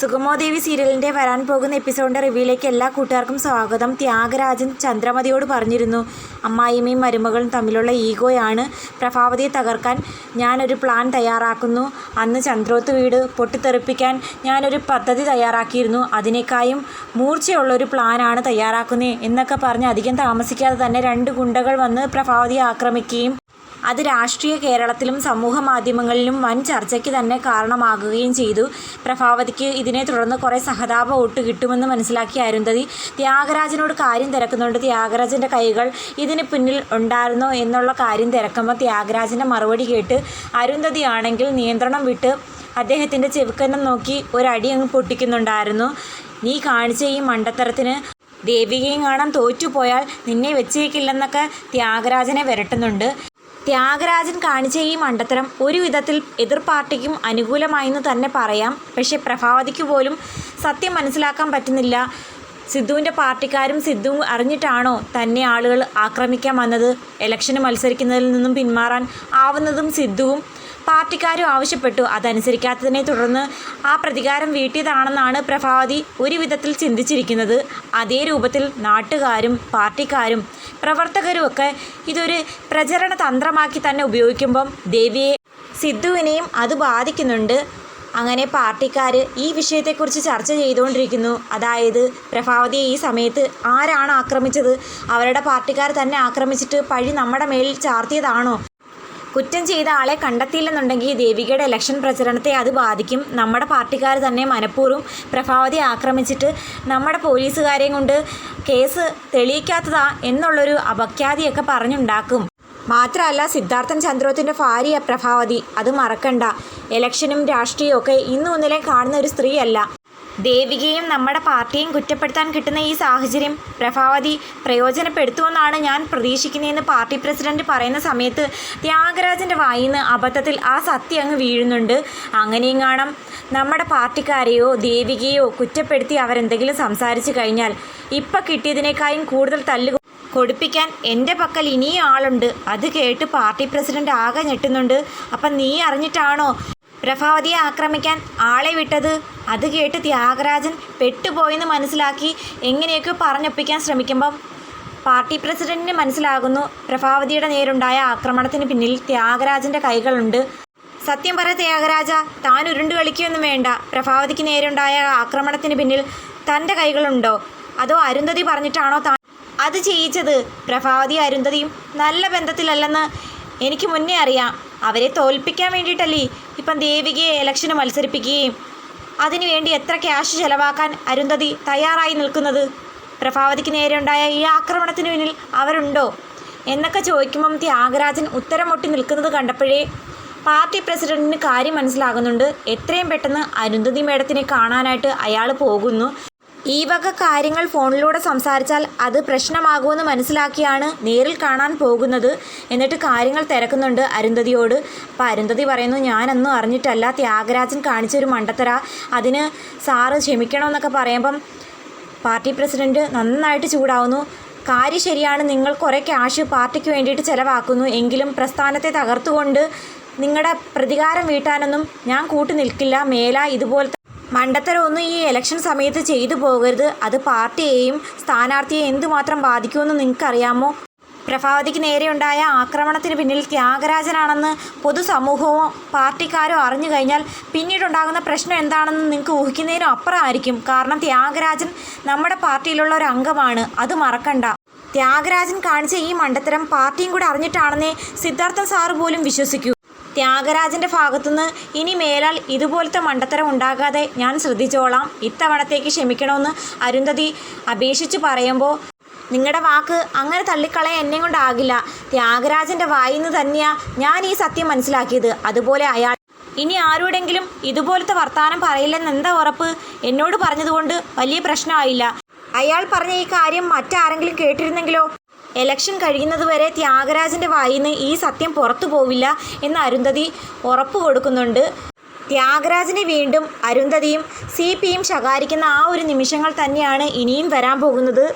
സുഗമോദേവി സീരിയലിന്റെ വരാൻ പോകുന്ന എപ്പിസോഡിന്റെ റിവ്യൂയിലേക്ക് എല്ലാ കൂട്ടുകാർക്കും സ്വാഗതം. ത്യാഗരാജൻ ചന്ദ്രമതിയോട് പറഞ്ഞിരുന്നു അമ്മായിമ്മയും മരുമകളും തമ്മിലുള്ള ഈഗോയാണ് പ്രഭാവതിയെ തകർക്കാൻ ഞാനൊരു പ്ലാൻ തയ്യാറാക്കുന്നു. അന്ന് ചന്ദ്രോത്ത് വീട് പൊട്ടിത്തെറിപ്പിക്കാൻ ഞാനൊരു പദ്ധതി തയ്യാറാക്കിയിരുന്നു. അതിനേക്കായും മൂർച്ചയുള്ളൊരു പ്ലാനാണ് തയ്യാറാക്കുന്നത് എന്നൊക്കെ പറഞ്ഞ് അധികം താമസിക്കാതെ തന്നെ രണ്ട് ഗുണ്ടകൾ വന്ന് പ്രഭാവതിയെ ആക്രമിക്കുകയും അത് രാഷ്ട്രീയ കേരളത്തിലും സമൂഹ മാധ്യമങ്ങളിലും വൻ ചർച്ചയ്ക്ക് തന്നെ കാരണമാകുകയും ചെയ്തു. പ്രഭാവതിക്ക് ഇതിനെ തുടർന്ന് കുറേ സഹതാപ വോട്ട് കിട്ടുമെന്ന് മനസ്സിലാക്കിയ അരുന്ധതി. ത്യാഗരാജനോട് കാര്യം തിരക്കുന്നുണ്ട്. ത്യാഗരാജന്റെ കൈകൾ ഇതിന് പിന്നിൽ ഉണ്ടായിരുന്നോ എന്നുള്ള കാര്യം തിരക്കുമ്പോൾ ത്യാഗരാജന്റെ മറുപടി കേട്ട് അരുന്ധതിയാണെങ്കിൽ നിയന്ത്രണം വിട്ട് അദ്ദേഹത്തിന്റെ ചെവുക്കനം നോക്കി ഒരടി അങ്ങ് പൊട്ടിക്കുന്നുണ്ടായിരുന്നു. നീ കാണിച്ച ഈ മണ്ടത്തരത്തിന് ദേവികയും കാണാൻ തോറ്റുപോയാൽ നിന്നെ വെച്ചേക്കില്ലെന്നൊക്കെ ത്യാഗരാജനെ വിരട്ടുന്നുണ്ട്. ത്യാഗരാജൻ കാണിച്ച ഈ മണ്ടത്തരം ഒരു വിധത്തിൽ എതിർ പാർട്ടിക്കും അനുകൂലമായെന്ന് തന്നെ പറയാം. പക്ഷേ പ്രഭാവതിക്ക് പോലും സത്യം മനസ്സിലാക്കാൻ പറ്റുന്നില്ല. സിദ്ധുവിന്റെ പാർട്ടിക്കാരും സിദ്ധു അറിഞ്ഞിട്ടാണോ തന്നെ ആളുകൾ ആക്രമിക്കാൻ വന്നത്? ഇലക്ഷന് മത്സരിക്കുന്നതിൽ നിന്നും പിന്മാറാൻ ആവുന്നതും സിദ്ധുവും പാർട്ടിക്കാരും ആവശ്യപ്പെട്ടു. അതനുസരിക്കാത്തതിനെ തുടർന്ന് ആ പ്രതികാരം വീട്ടിയതാണെന്നാണ് പ്രഭാവതി ഒരു വിധത്തിൽ ചിന്തിച്ചിരിക്കുന്നത്. അതേ രൂപത്തിൽ നാട്ടുകാരും പാർട്ടിക്കാരും പ്രവർത്തകരുമൊക്കെ ഇതൊരു പ്രചരണ തന്ത്രമാക്കി തന്നെ ഉപയോഗിക്കുമ്പം ദേവിയെ സിദ്ധുവിനെയും അത് ബാധിക്കുന്നുണ്ട്. അങ്ങനെ പാർട്ടിക്കാർ ഈ വിഷയത്തെക്കുറിച്ച് ചർച്ച ചെയ്തുകൊണ്ടിരിക്കുന്നു. അതായത് പ്രഭാവതിയെ ഈ സമയത്ത് ആരാണ് ആക്രമിച്ചത്? അവരുടെ പാർട്ടിക്കാർ തന്നെ ആക്രമിച്ചിട്ട് പഴി നമ്മുടെ മേലിൽ ചാർത്തിയതാണോ? കുറ്റം ചെയ്ത ആളെ കണ്ടെത്തിയില്ലെന്നുണ്ടെങ്കിൽ ദേവികയുടെ ഇലക്ഷൻ പ്രചരണത്തെ അത് ബാധിക്കും. നമ്മുടെ പാർട്ടിക്കാർ തന്നെ മനഃപൂർവം പ്രഭാവതി ആക്രമിച്ചിട്ട് നമ്മുടെ പോലീസുകാരെയും കൊണ്ട് കേസ് തെളിയിക്കാത്തതാ എന്നുള്ളൊരു അപഖ്യാതിയൊക്കെ പറഞ്ഞുണ്ടാക്കും. മാത്രമല്ല സിദ്ധാർത്ഥൻ ചന്ദ്രോത്തിന്റെ ഭാര്യ പ്രഭാവതി അത് മറക്കണ്ട. ഇലക്ഷനും രാഷ്ട്രീയവും ഒക്കെ ഇന്നും ഇന്നലെ കാണുന്ന ഒരു സ്ത്രീയല്ല. ദേവികയും നമ്മുടെ പാർട്ടിയും കുറ്റപ്പെടുത്താൻ കിട്ടുന്ന ഈ സാഹചര്യം പ്രഭാവതി പ്രയോജനപ്പെടുത്തുമെന്നാണ് ഞാൻ പ്രതീക്ഷിക്കുന്നതെന്ന് പാർട്ടി പ്രസിഡന്റ് പറയുന്ന സമയത്ത് ത്യാഗരാജന്റെ വായിൽ നിന്ന് അബദ്ധത്തിൽ ആ സത്യം അങ്ങ് വീഴുന്നുണ്ട്. അങ്ങനെയും കാണാം. നമ്മുടെ പാർട്ടിക്കാരെയോ ദേവികയോ കുറ്റപ്പെടുത്തി അവരെന്തെങ്കിലും സംസാരിച്ചു കഴിഞ്ഞാൽ ഇപ്പം കിട്ടിയതിനേക്കാളും കൂടുതൽ തല്ല് കൊടുപ്പിക്കാൻ എന്റെ പക്കൽ ഇനിയും ആളുണ്ട്. അത് കേട്ട് പാർട്ടി പ്രസിഡന്റ് ആകെ ഞെട്ടുന്നുണ്ട്. അപ്പം നീ അറിഞ്ഞിട്ടാണോ പ്രഭാവതിയെ ആക്രമിക്കാൻ ആളെ വിട്ടത്? അത് കേട്ട് ത്യാഗരാജൻ പെട്ടുപോയെന്ന് മനസ്സിലാക്കി എങ്ങനെയൊക്കെ പറഞ്ഞൊപ്പിക്കാൻ ശ്രമിക്കുമ്പം പാർട്ടി പ്രസിഡന്റിന് മനസ്സിലാകുന്നു പ്രഭാവതിയുടെ നേരുണ്ടായ ആക്രമണത്തിന് പിന്നിൽ ത്യാഗരാജന്റെ കൈകളുണ്ട്. സത്യം പറ ത്യാഗരാജ താൻ ഉരുണ്ടു കളിക്കുകയൊന്നും വേണ്ട. പ്രഭാവതിക്ക് നേരുണ്ടായ ആക്രമണത്തിന് പിന്നിൽ തന്റെ കൈകളുണ്ടോ? അതോ അരുന്ധതി പറഞ്ഞിട്ടാണോ താൻ അത് ചെയ്യിച്ചത്? പ്രഭാവതി അരുന്ധതിയും നല്ല ബന്ധത്തിലല്ലെന്ന് എനിക്ക് മുന്നേ അറിയാം. അവരെ തോൽപ്പിക്കാൻ വേണ്ടിയിട്ടല്ലേ ഇപ്പം ദേവികയെ ഇലക്ഷന് മത്സരിപ്പിക്കുകയും? അതിനുവേണ്ടി എത്ര ക്യാഷ് ചെലവാക്കാൻ അരുന്ധതി തയ്യാറായി നിൽക്കുന്നത്? പ്രഭാവതിക്ക് നേരെയുണ്ടായ ഈ ആക്രമണത്തിന് പിന്നിൽ അവരുണ്ടോ? എന്നൊക്കെ ചോദിക്കുമ്പം ത്യാഗരാജൻ ഉത്തരം മുട്ടി നിൽക്കുന്നത് കണ്ടപ്പോഴേ പാർട്ടി പ്രസിഡന്റിന് കാര്യം മനസ്സിലാകുന്നുണ്ട്. എത്രയും പെട്ടെന്ന് അരുന്ധതി മേഡത്തിനെ കാണാനായിട്ട് അയാൾ പോകുന്നു. ഈ വക കാര്യങ്ങൾ ഫോണിലൂടെ സംസാരിച്ചാൽ അത് പ്രശ്നമാകുമെന്ന് മനസ്സിലാക്കിയാണ് നേരിൽ കാണാൻ പോകുന്നത്. എന്നിട്ട് കാര്യങ്ങൾ തിരക്കുന്നുണ്ട് അരുന്ധതിയോട്. അപ്പോൾ അരുന്ധതി പറയുന്നു ഞാനൊന്നും അറിഞ്ഞിട്ടല്ല. ത്യാഗരാജൻ കാണിച്ചൊരു മണ്ടത്തര. അതിന് സാറ് ക്ഷമിക്കണമെന്നൊക്കെ പറയുമ്പം പാർട്ടി പ്രസിഡന്റ് നന്നായിട്ട് ചൂടാവുന്നു. കാര്യം ശരിയാണ് നിങ്ങൾ കുറേ ക്യാഷ് പാർട്ടിക്ക് വേണ്ടിയിട്ട് ചിലവാക്കുന്നു. എങ്കിലും പ്രസ്ഥാനത്തെ തകർത്തുകൊണ്ട് നിങ്ങളുടെ പ്രതികാരം വീട്ടാനൊന്നും ഞാൻ കൂട്ടി നിൽക്കില്ല മേല ഇതുപോലത്തെ മണ്ടത്തരമൊന്നും ഈ ഇലക്ഷൻ സമയത്ത് ചെയ്തു പോകരുത്. അത് പാർട്ടിയെയും സ്ഥാനാർത്ഥിയെ എന്തുമാത്രം ബാധിക്കുമെന്ന് നിങ്ങൾക്കറിയാമോ? പ്രഭാവതിക്ക് നേരെയുണ്ടായ ആക്രമണത്തിന് പിന്നിൽ ത്യാഗരാജനാണെന്ന് പൊതുസമൂഹവും പാർട്ടിക്കാരോ അറിഞ്ഞു കഴിഞ്ഞാൽ പിന്നീടുണ്ടാകുന്ന പ്രശ്നം എന്താണെന്ന് നിങ്ങൾക്ക് ഊഹിക്കുന്നതിനും അപ്പുറമായിരിക്കും. കാരണം ത്യാഗരാജൻ നമ്മുടെ പാർട്ടിയിലുള്ള ഒരു അംഗമാണ്. അത് മറക്കണ്ട. ത്യാഗരാജൻ കാണിച്ച ഈ മണ്ടത്തരം പാർട്ടിയും കൂടെ അറിഞ്ഞിട്ടാണെന്നേ സിദ്ധാർത്ഥ സാറ് പോലും വിശ്വസിക്കൂ. ത്യാഗരാജന്റെ ഭാഗത്തുനിന്ന് ഇനി മേലാൽ ഇതുപോലത്തെ മണ്ടത്തരം ഉണ്ടാകാതെ ഞാൻ ശ്രദ്ധിച്ചോളാം. ഇത്തവണത്തേക്ക് ക്ഷമിക്കണമെന്ന് അരുന്ധതി അപേക്ഷിച്ച് പറയുമ്പോൾ നിങ്ങളുടെ വാക്ക് അങ്ങനെ തള്ളിക്കളയാൻ എന്നെ കൊണ്ടാകില്ല. ത്യാഗരാജന്റെ വായിൽ നിന്ന് തന്നെയാ ഞാൻ ഈ സത്യം മനസ്സിലാക്കിയത്. അതുപോലെ അയാൾ ഇനി ആരോടെങ്കിലും ഇതുപോലത്തെ വർത്തമാനം പറയില്ലെന്ന് എന്താ ഉറപ്പ്? എന്നോട് പറഞ്ഞതുകൊണ്ട് വലിയ പ്രശ്നമായില്ല. അയാൾ പറഞ്ഞ ഈ കാര്യം മറ്റാരെങ്കിലും കേട്ടിരുന്നെങ്കിലോ? എലക്ഷൻ കഴിയുന്നതുവരെ ത്യാഗരാജന്റെ നിന്ന് ഈ സത്യം പുറത്തു പോവില്ല എന്ന് അരുന്ധതി ഉറപ്പ് കൊടുക്കുന്നുണ്ട്. ത്യാഗരാജനെ വീണ്ടും അരുന്ധതിയും സി പിയും ശകാരിക്കുന്ന ആ ഒരു നിമിഷങ്ങൾ തന്നെയാണ് ഇനിയും വരാൻ പോകുന്നത്.